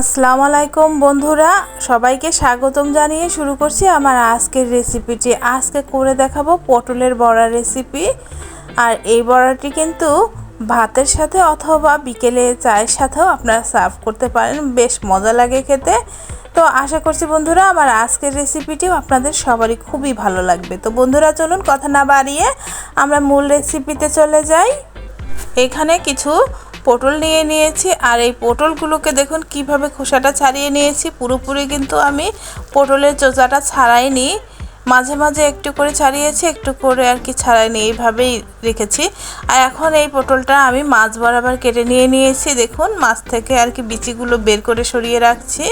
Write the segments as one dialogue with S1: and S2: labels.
S1: আসসালামু আলাইকুম বন্ধুরা, সবাইকে স্বাগতম জানিয়ে শুরু করছি আমার আজকের রেসিপিটি আজকে করে দেখাবো পটলের বড়া রেসিপি আর এই বড়াটি কিন্তু ভাতের সাথে অথবা বিকেলে চায়ের সাথেও আপনারা সার্ভ করতে পারেন, বেশ মজা লাগে খেতে। তো আশা করছি বন্ধুরা, আমার আজকের রেসিপিটিও আপনাদের সবারই খুবই ভালো লাগবে। তো বন্ধুরা, চলুন কথা না বাড়িয়ে আমরা মূল রেসিপিতে চলে যাই। এখানে কিছু পটল নিয়ে নিয়েছি আর এই পটলগুলোকে দেখুন কীভাবে খোসাটা ছাড়িয়ে নিয়েছি। পুরোপুরি কিন্তু আমি পটলের চোচাটা ছাড়াইনি। মাঝে মাঝে একটু করে ছাড়িয়েছি, একটু করে আর কি ছাড়াইনি। এইভাবেই রেখেছি। আর এখন এই পটলটা আমি মাছ বরাবর কেটে নিয়ে নিয়েছি। দেখুন, মাছ থেকে আর কি বিচিগুলো বের করে সরিয়ে রাখছি।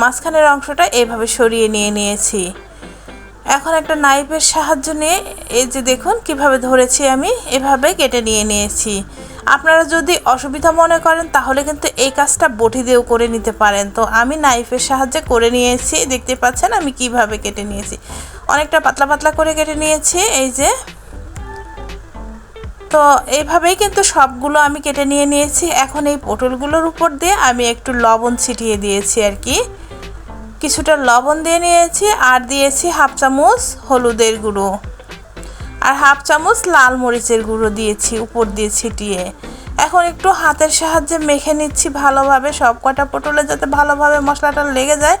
S1: মাঝখানের অংশটা এইভাবে সরিয়ে নিয়ে নিয়েছি। এখন একটা নাইফের সাহায্য নিয়ে এই যে দেখুন কীভাবে ধরেছি আমি, এভাবে কেটে নিয়ে নিয়েছি। আপনারা যদি অসুবিধা মনে করেন, তাহলে কিন্তু এই কাজটা বটি দিয়েও করে নিতে পারেন। তো আমি নাইফের সাহায্যে করে নিয়েছি। দেখতে পাচ্ছেন আমি কীভাবে কেটে নিয়েছি। অনেকটা পাতলা পাতলা করে কেটে নিয়েছি, এই যে। তো এইভাবেই কিন্তু সবগুলো আমি কেটে নিয়ে নিয়েছি। এখন এই পটলগুলোর উপর দিয়ে আমি একটু লবণ ছিটিয়ে দিয়েছি আর কি। কিছুটা লবণ দিয়ে নিয়েছি আর দিয়েছি হাফ চামচ হলুদের গুঁড়ো। আর হাফ চামচ লাল মরিচের গুঁড়ো দিয়েছি, উপর দিয়ে ছিটিয়ে। এখন একটু হাতের সাহায্যে মেখে নিচ্ছি ভালোভাবে সব কটা পটলে যাতে ভালোভাবে মশলাটা লেগে যায়।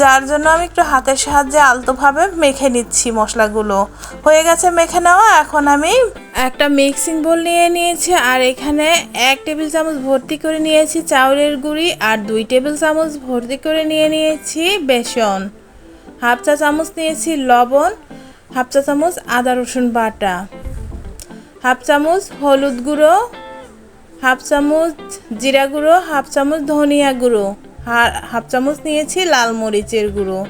S1: যার জন্য আমি একটু হাতের সাহায্যে আলতোভাবে মেখে নিচ্ছি মশলাগুলো। হয়ে গেছে মেখে নেওয়া, এখন আমি একটা মিক্সিং বোল নিয়ে নিয়েছি, আর এখানে এক টেবিল চামচ ভর্তি করে নিয়েছি চাউলের গুঁড়ি, আর দুই টেবিল চামচ ভর্তি করে নিয়ে নিয়েছি বেসন। হাফ চা চামচ নিয়েছি লবণ হাফ চা চামচ আদা রসুন বাটা, হাফ চামচ হলুদ গুঁড়ো, হাফ চামচ জিরা গুঁড়ো, হাফ চামচ ধনিয়া গুঁড়ো হাফ চামচ নিয়েছি লাল মরিচের গুঁড়ো।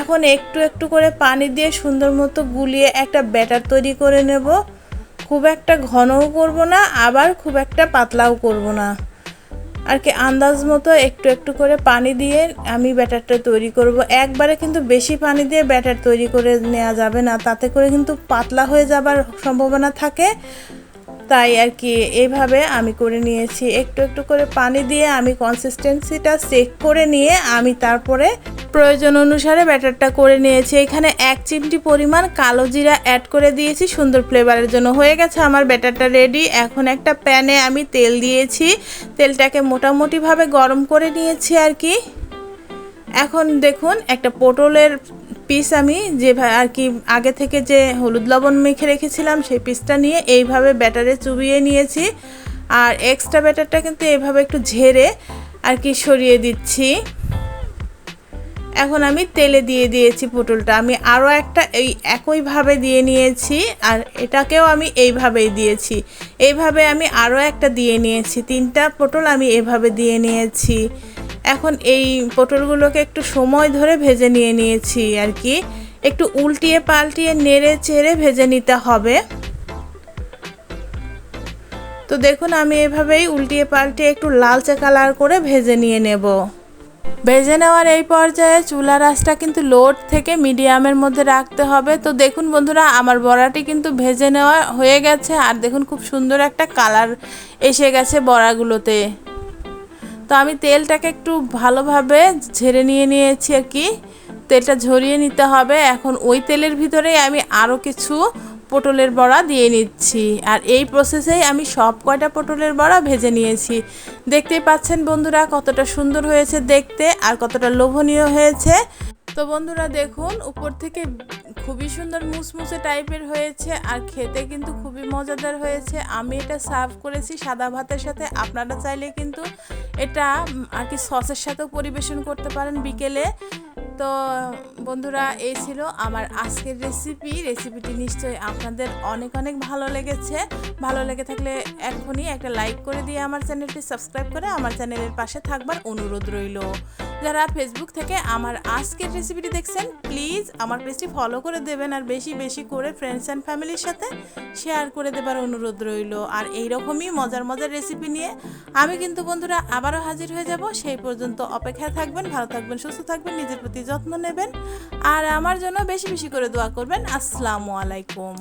S1: এখন একটু একটু করে পানি দিয়ে সুন্দর মতো গুলিয়ে একটা ব্যাটার তৈরি করে নেব। খুব একটা ঘনও করব না, আবার খুব একটা পাতলাও করব না। আর কি আন্দাজ মতো একটু একটু করে পানি দিয়ে আমি ব্যাটারটা তৈরি করব। একবারে কিন্তু বেশি পানি দিয়ে ব্যাটার তৈরি করে নেওয়া যাবে না, তাতে করে কিন্তু পাতলা হয়ে যাবার সম্ভাবনা থাকে। তাই আর কি এইভাবে আমি করে নিয়েছি। একটু একটু করে পানি দিয়ে আমি কনসিস্টেন্সিটা চেক করে নিয়ে আমি তারপরে প্রয়োজন অনুসারে ব্যাটারটা করে নিয়েছি। এখানে এক চিমটি পরিমাণ কালো জিরা অ্যাড করে দিয়েছি। সুন্দর ফ্লেভারের জন্য হয়ে গেছে আমার ব্যাটারটা রেডি এখন একটা প্যানে আমি তেল দিয়েছি। তেলটাকে মোটামুটিভাবে গরম করে নিয়েছি আর কি। এখন দেখুন, একটা পটলের পিস আমি যে আর কি আগে থেকে যে হলুদ লবণ মেখে রেখেছিলাম, সেই পিসটা নিয়ে এইভাবে ব্যাটারে চুবিয়ে নিয়েছি। আর এক্সট্রা ব্যাটারটা কিন্তু এভাবে একটু ঝেড়ে আর কি সরিয়ে দিচ্ছি। এখন আমি তেলে দিয়ে দিয়েছি পটলটা। আমি আরও একটা এই একইভাবে দিয়ে নিয়েছি, আর এটাকেও আমি এইভাবেই দিয়েছি। এইভাবে আমি আরও একটা দিয়ে নিয়েছি, তিনটা পটল আমি এভাবে দিয়ে নিয়েছি। এখন এই পটলগুলোকে একটু সময় ধরে ভেজে নিয়ে নিয়েছি আর কি। একটু উল্টিয়ে পাল্টিয়ে নেড়ে চেড়ে ভেজে নিতে হবে। তো দেখুন, আমি এভাবেই উল্টিয়ে পাল্টিয়ে একটু লালচে কালার করে ভেজে নিয়ে নেব। ভেজে নেওয়ার এই পর্যায়ে চুলা রাসটা কিন্তু লোড থেকে মিডিয়ামের মধ্যে রাখতে হবে। তো দেখুন বন্ধুরা, আমার বড়াটি কিন্তু ভেজে নেওয়া হয়ে গেছে আর দেখুন খুব সুন্দর একটা কালার এসে গেছে বড়াগুলোতে। তো আমি তেলটাকে একটু ভালোভাবে ঝেড়ে নিয়ে নিয়েছি আর কি। তেলটা ঝরিয়ে নিতে হবে। এখন ওই তেলের ভিতরেই আমি আরও কিছু পটলের বড়া দিয়ে নিচ্ছি। আর এই প্রসেসেই আমি সব কয়টা পটলের বড়া ভেজে নিয়েছি। দেখতেই পাচ্ছেন বন্ধুরা কতটা সুন্দর হয়েছে দেখতে আর কতটা লোভনীয় হয়েছে। তো বন্ধুরা দেখুন, উপর থেকে খুবই সুন্দর মুসমুসে টাইপের হয়েছে আর খেতে কিন্তু খুবই মজাদার হয়েছে। আমি এটা সার্ভ করেছি সাদা ভাতের সাথে। আপনারা চাইলে কিন্তু এটা আর কি সসের সাথেও পরিবেশন করতে পারেন বিকেলে। তো বন্ধুরা, এই ছিল আমার আজকের রেসিপি রেসিপিটি নিশ্চয়ই আপনাদের অনেক অনেক ভালো লেগেছে। ভালো লেগে থাকলে এখনই একটা লাইক করে দিয়ে আমার চ্যানেলটি সাবস্ক্রাইব করে আমার চ্যানেলের পাশে থাকবার অনুরোধ রইল। যারা ফেসবুক থেকে আমার আজকের রেসিপিটি দেখছেন প্লিজ আমার পেজটি ফলো করে দেবেন আর বেশি বেশি করে ফ্রেন্ডস অ্যান্ড ফ্যামিলির সাথে শেয়ার করে দেবার অনুরোধ রইল। আর এইরকমই মজার মজার রেসিপি নিয়ে আমি কিন্তু বন্ধুরা আবারও হাজির হয়ে যাব। সেই পর্যন্ত অপেক্ষায় থাকবেন, ভালো থাকবেন, সুস্থ থাকবেন, নিজের প্রতি যত্ন নেবেন। আর আমার জন্য বেশি বেশি করে দোয়া করবেন। আসসালামু আলাইকুম।